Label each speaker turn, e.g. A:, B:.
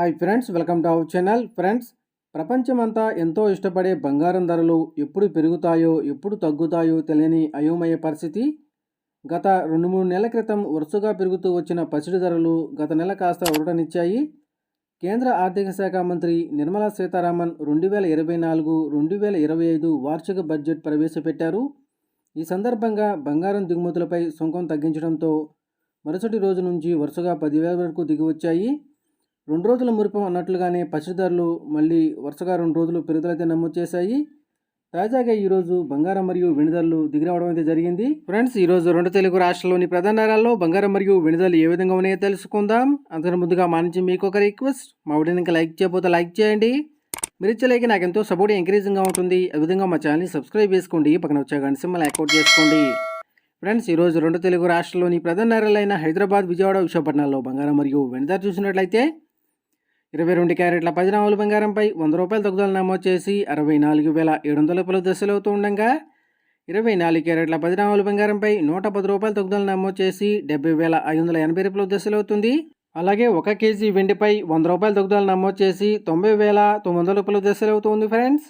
A: Hi friends welcome to our channel friends ప్రపంచమంతా ఎంతో ఇష్టపడే బంగారం ధరలు ఎప్పుడు పెరుగుతాయో ఎప్పుడు తగ్గుతాయో తెలియని అయోమయ పరిస్థితి. గత రెండు మూడు నెలల క్రితం వరుసగా పెరుగుతూ వచ్చిన పసిడి ధరలు గత నెల కాస్త ఉరటనిచ్చాయి కేంద్ర ఆర్థిక శాఖ మంత్రి నిర్మలా సీతారామన్ రెండు వేల ఇరవై నాలుగు రెండు వేల ఇరవై ఐదు వార్షిక బడ్జెట్ ప్రవేశపెట్టారు. ఈ సందర్భంగా బంగారం దిగుమతులపై సుంకం తగ్గించడంతో మరుసటి రోజు నుంచి వరుసగా పదివేల వరకు దిగివచ్చాయి రెండు రోజుల మురిపం అన్నట్లుగానే పసిడి ధరలు మళ్ళీ వరుసగా రెండు రోజులు పెరుగుదలైతే నమోదు చేశాయి. తాజాగా ఈరోజు బంగారం మరియు వెనుదలు దిగిరవడం అయితే జరిగింది. ఫ్రెండ్స్ ఈరోజు రెండు తెలుగు రాష్ట్రాల్లోని ప్రధాన నగరాల్లో బంగారం మరియు వెనుదలు ఏ విధంగా ఉన్నాయో తెలుసుకుందాం. అంతకు ముందుగా మా నుంచి మీకు ఒక రిక్వెస్ట్. మా వీడియోని ఇంకా లైక్ చేయకపోతే లైక్ చేయండి. మీరు ఇచ్చే నాకు ఎంతో సపోర్ట్ ఎంకరేజింగ్గా ఉంటుంది. అదేవిధంగా మా ఛానల్ని సబ్స్క్రైబ్ చేసుకోండి. పక్కన వచ్చే గంట సింబల్ అకౌంట్ చేసుకోండి. ఫ్రెండ్స్ ఈరోజు రెండు తెలుగు రాష్ట్రాల్లోని ప్రధాన నగరాలైన హైదరాబాద్ విజయవాడ విశాఖపట్నాల్లో బంగారం మరియు వెనుదలు చూసినట్లయితే ఇరవై రెండు క్యారెట్ల పది నాలుగు బంగారంపై వంద రూపాయల తగ్గుదల నమోదు చేసి అరవై నాలుగు వేల ఏడు వందల రూపాయల దశలు అవుతూ ఉండగా. ఇరవై నాలుగు క్యారెట్ల పది నాలుగు బంగారంపై నూట పది రూపాయల తగ్గుదల నమోదు చేసి డెబ్బై వేల ఐదు వందల ఎనభై రూపాయల దశలు అవుతుంది అలాగే ఒక కేజీ వెండిపై వంద రూపాయల తగ్గుదల నమోదు చేసి తొంభై వేల తొమ్మిది వందల రూపాయల దశలు అవుతుంది ఫ్రెండ్స్